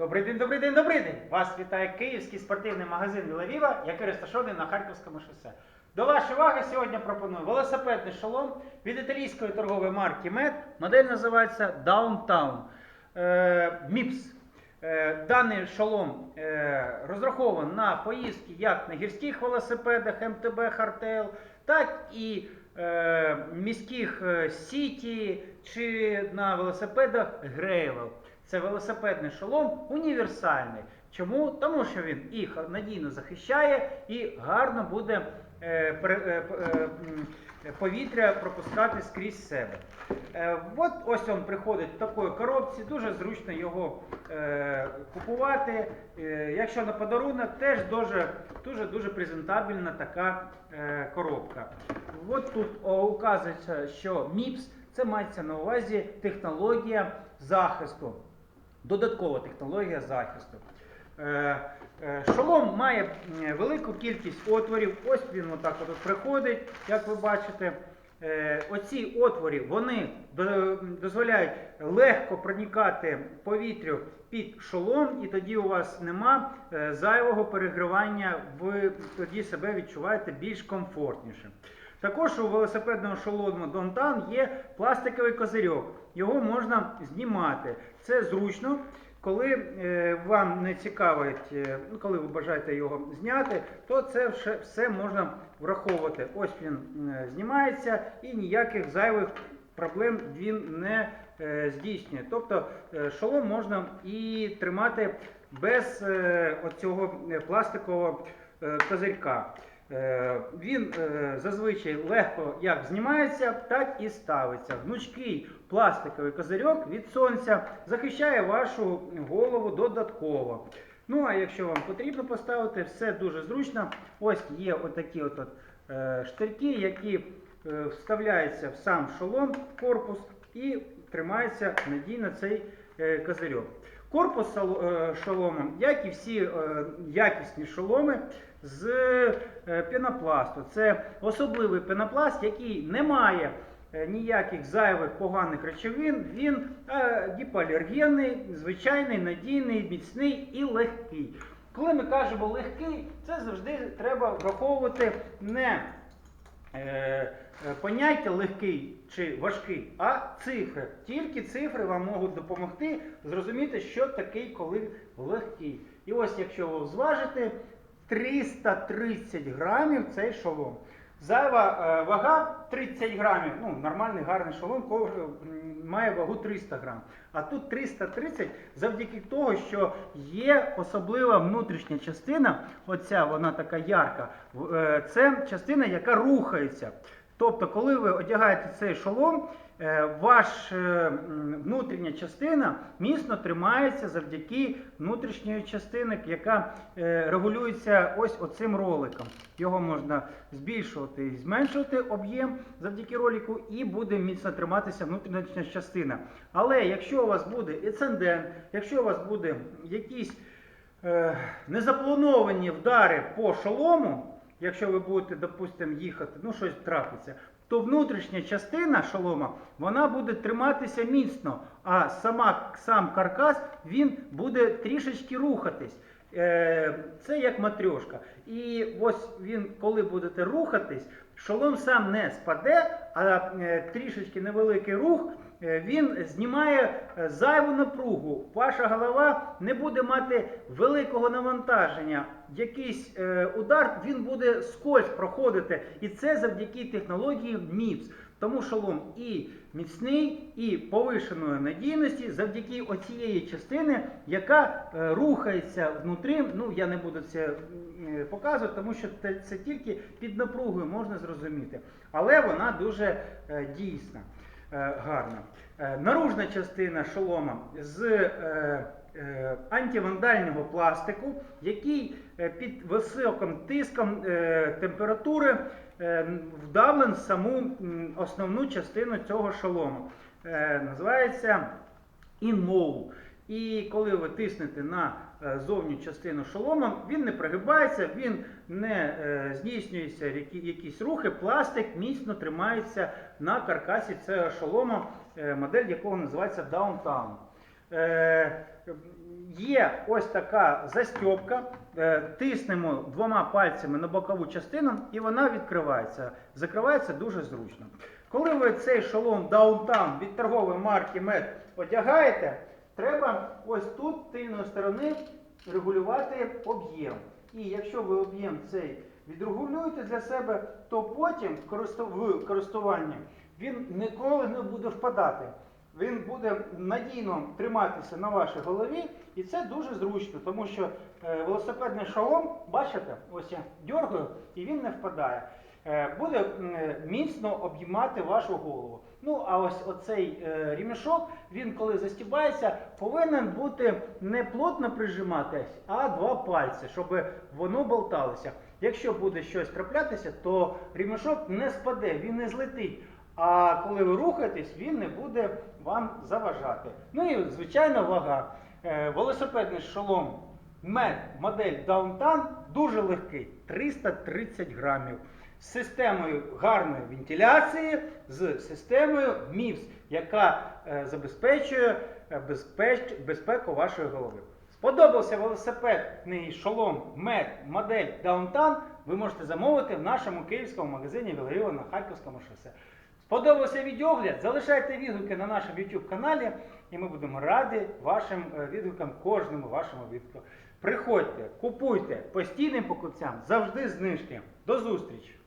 Добрий день, добрий день, добрий день! Вас вітає київський спортивний магазин Вілавіва, який розташований на Харківському шосе. До вашої уваги сьогодні пропоную велосипедний шолом від італійської торгової марки MED. Модель називається Downtown е, MIPS. Е, Даний шолом е, розрахований на поїздки як на гірських велосипедах МТБ Hardtail, так і міських Сіті чи на велосипедах Gravel. Це велосипедний шолом універсальний. Чому? Тому що він і надійно захищає, і гарно буде е, е, е, повітря пропускати скрізь себе. От ось він приходить в такої коробці, дуже зручно його купувати. Якщо на подарунок, теж дуже дуже дуже презентабельна така коробка. От тут указується, що MIPS це мається на увазі технологія захисту. Додаткова технологія захисту. Е, е, Шолом має велику кількість отворів. Ось він отак от приходить, як ви бачите. Е, Оці отвори вони дозволяють легко проникати повітрю під шолом, і тоді у вас нема е, зайвого перегрівання, ви тоді себе відчуваєте більш комфортніше. Також у велосипедного шолому Донтан є пластиковий козирьок. Його можна знімати. Це зручно, коли е, вам не цікавить, е, ну, коли ви бажаєте його зняти, то це все, можна враховувати. Ось він е, знімається і ніяких зайвих проблем він не здійснює. Тобто шолом можна і тримати без оцього пластикового козирька. Е, Він е, зазвичай легко як знімається, так і ставиться. Гнучкий пластиковий козирьок від сонця захищає вашу голову додатково. Ну а якщо вам потрібно поставити, все дуже зручно. Ось є отакі от, от, е, штирки, які вставляються в сам шолом, в корпус і тримається надійно цей козирьок. Корпус е, шолома, як і всі е, якісні шоломи з е, пінопласту. Це особливий пінопласт, який не має ніяких зайвих поганих речовин. Він гіпоалергенний, звичайний, надійний, міцний і легкий. Коли ми кажемо легкий, це завжди треба враховувати не поняття легкий чи важкий, а цифри. Тільки цифри вам можуть допомогти зрозуміти, що такий, коли легкий. І ось якщо ви зважите 330 грамів цей шолом. Зайва е, вага 30 грамів. Ну, нормальний гарний шолом має вагу 300 грам. А тут 330 завдяки того, що є особлива внутрішня частина, оця вона така ярка, е, це частина, яка рухається. Тобто, коли ви одягаєте цей шолом, е, ваш е, внутрішня частина міцно тримається завдяки внутрішньої частини, яка е, регулюється ось оцим роликом. Його можна збільшувати і зменшувати об'єм завдяки ролику, і буде міцно триматися внутрішня частина. Але якщо у вас буде еценден, якщо у вас буде якісь незаплановані вдари по шолому, якщо ви будете, допустимо, їхати, ну щось трапиться, то внутрішня частина шолома вона буде триматися міцно, а сама, сам каркас він буде трішечки рухатись. Е, Це як матрьошка. І ось він, коли будете рухатись, шолом сам не спаде, а е, трішечки невеликий рух. Е, Він знімає е, зайву напругу. Ваша голова не буде мати великого навантаження. Якийсь е, удар він буде скользь проходити. І це завдяки технології MIPS. Тому шолом і міцний, і повишеної надійності завдяки оцієї частини, яка рухається внутрі. Ну я не буду це показувати, тому що це, тільки під напругою можна зрозуміти. Але вона дуже дійсна, е, гарна. Е, наружна частина шолома з е, антивандального пластику, який під високим тиском температури вдавлен в саму основну частину цього шолому. Називається інмоу. І коли ви тиснете на зовню частину шолома, він не прогибається, він не е, здійснюється якісь рухи, пластик міцно тримається на каркасі цього шолома, е, модель якого називається Downtown. Е, Є ось така застьопка, е, тиснемо двома пальцями на бокову частину і вона відкривається. Закривається дуже зручно. Коли ви цей шолом Downtown від торгової марки MED одягаєте, треба ось тут тильної сторони регулювати об'єм. І якщо ви об'єм цей відрегулюєте для себе, то потім в користуванні він ніколи не буде впадати. Він буде надійно триматися на вашій голові, і це дуже зручно, тому що е, велосипедний шолом, бачите, ось я дергаю, і він не впадає. Е, буде е, міцно обіймати вашу голову. Ну, а ось оцей е, ремішок, він коли застібається, повинен бути не плотно прижиматись, а два пальці, щоб воно болталося. Якщо буде щось траплятися, то ремішок не спаде, він не злетить. А коли ви рухаєтесь, він не буде вам заважати. Ну і звичайно вага. Велосипедний шолом MED модель Downtown дуже легкий 330 грамів. З системою гарної вентиляції, з системою MIPS, яка е, забезпечує е, безпеч, безпеку вашої голови. Сподобався велосипедний шолом MED модель Downtown, ви можете замовити в нашому київському магазині Віларіо на Харківському шосе. Сподобався відеогляд? Залишайте відгуки на нашому YouTube каналі, і ми будемо раді вашим е, відгукам, кожному вашому відгуку. Приходьте, купуйте постійним покупцям, завжди знижки. До зустрічі!